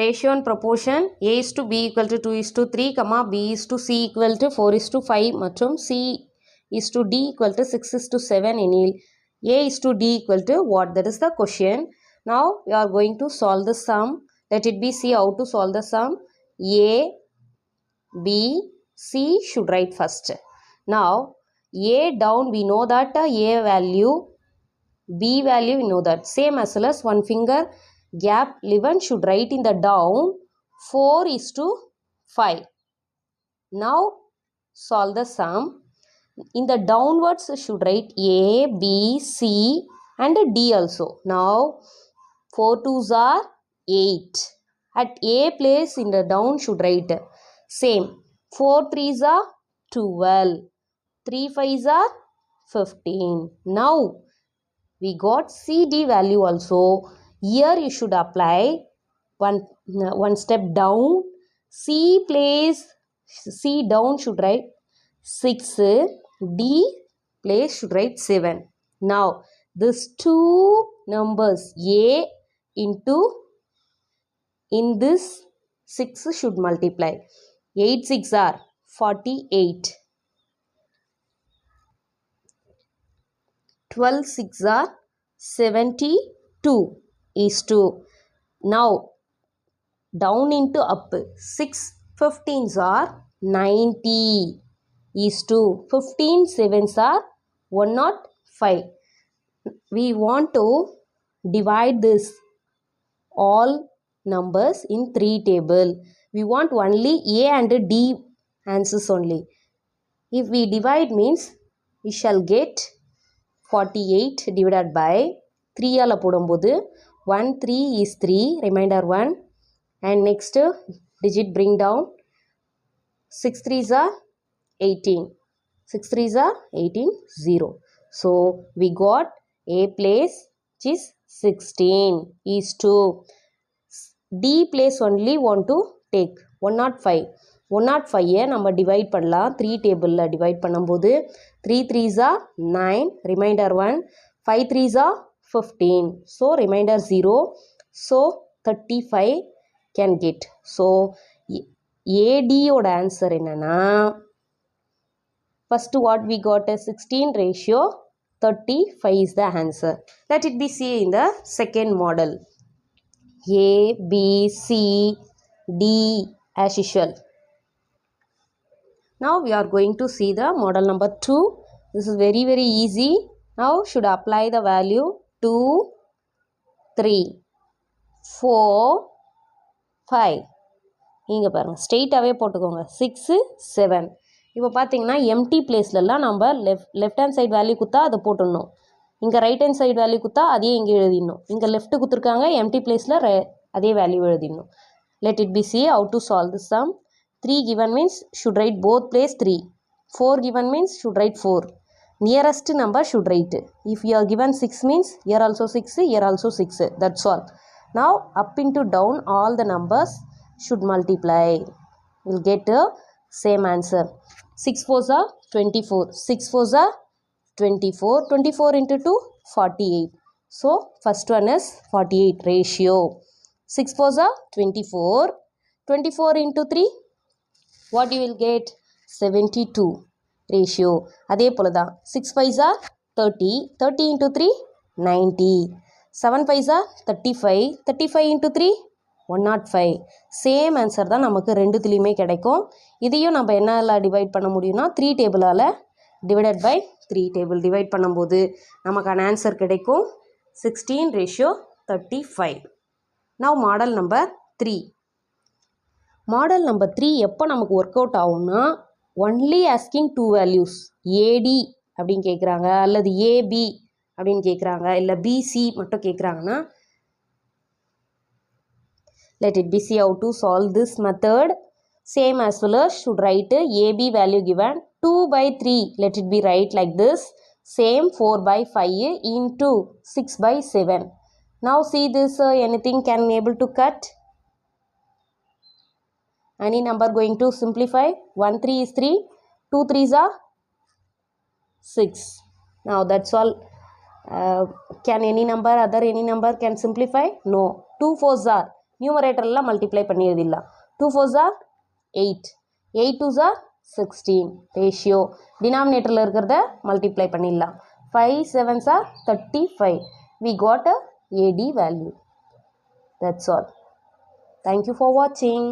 ratio and proportion a is to b equal to 2 is to 3 comma b is to c equal to 4 is to 5 மற்றும் c is to d equal to 6 is to 7 எனில் a is to d equal to what that is the question now we are going to solve the sum let it be see how to solve the sum a b c should write first now a down we know that uh, a value b value we know that same as well as one finger gap 11 should write in the down. 4 is to 5 now solve the sum. In the downwards should write a b c and d also. Now 4 twos are 8 at a place in the down should write same. 4 threes are 12 3 fives are 15 now we got cd value also here you should apply one one step down. C place c down should write 6 d place should write 7 now this two numbers a into in this 6 should multiply. 8 6 are 48 12 6 are 72 is to now down into up 6 15s are 90 is to 15 sevens are 105 we want to divide this all numbers in three table we want only a and d answers only if we divide means we shall get 48 divided by 3 all போடும்போது 1, 3 is 3, remainder 1. And next digit bring down. 6 3 are 18. 6 3 are 18, 0. So, we got A place which is 16 is to D place only want to take 105. 105-ஐ number divide பண்ணலாம் 3 tableல divide பண்ணம்போது 3 3 are 9, remainder 1, 5 3 are 15. So, remainder 0. So, 35 can get. So, AD would answer என்னனா, first what we got is 16 ratio 35 is the answer. Let it be C in the second model. A, B, C, D as usual. Now we are going to see the model number 2. This is very very easy. Now should apply the value two three four five நீங்கள் பாருங்கள் ஸ்ட்ரெயிட்டாகவே போட்டுக்கோங்க. Six seven இப்போ பார்த்தீங்கன்னா empty பிளேஸ்லலாம் நம்ம left left hand side value குத்தா அதை போட்டுடணும். இங்கே ரைட் ஹேண்ட் சைடு வேல்யூ குத்தா அதையே இங்கே எழுதிடணும். இங்கே லெஃப்ட்டு கொடுத்துருக்காங்க எம்டி பிளேஸில் அதே value எழுதிடணும். Let it be see out to solve the sum three given means should write both place three four given means should write four nearest number should write. If you are given 6 means here also 6 here also 6 that's all. Now up into down all the numbers should multiply. We'll get a same answer. 6 4s are 24 6 4s are 24 24 into 2 48 so first one is 48 ratio. 6 4s are 24. 24 into 3, what you will get? 72 ratio அதே போல தான் six ஃபைவ்ஸா thirty thirty into three ninety seven ஃபைவ்ஸா thirty five thirty five into three one nought five same answer தான் நமக்கு ரெண்டுத்துலேயுமே கிடைக்கும். இதையும் நம்ம என்னால் divide பண்ண முடியும்னா three டேபிளால் divided by three table divide பண்ணும்போது நமக்கான ஆன்சர் கிடைக்கும். Sixteen ratio thirty five now model number three model number three எப்போ நமக்கு ஒர்க் அவுட் ஆகும்னா ஒன்லி ஆஸ்கிங் டூ வேல்யூஸ் ஏடி அப்படின்னு கேட்குறாங்க அல்லது ஏபி அப்படின்னு கேட்குறாங்க இல்லை பிசி மட்டும் கேட்குறாங்கன்னா let it be see how to solve this method same as well as should write ab value given 2 by 3 let it be write like this same 4 by 5 into 6 by 7 now see this uh, anything can able to cut Any number going to simplify? 1 3 is 3, 2 3s are 6. Now that's all. Uh, can any number, other any number can simplify? No. 2 4s are numeratorல multiply பண்ணியதில்லா. 2 4s are 8. 8 2s are 16. Ratio. Denominatorல இருக்கிறத multiply பண்ணியில்லா. 5 7s are 35. We got a AD value. That's all. Thank you for watching.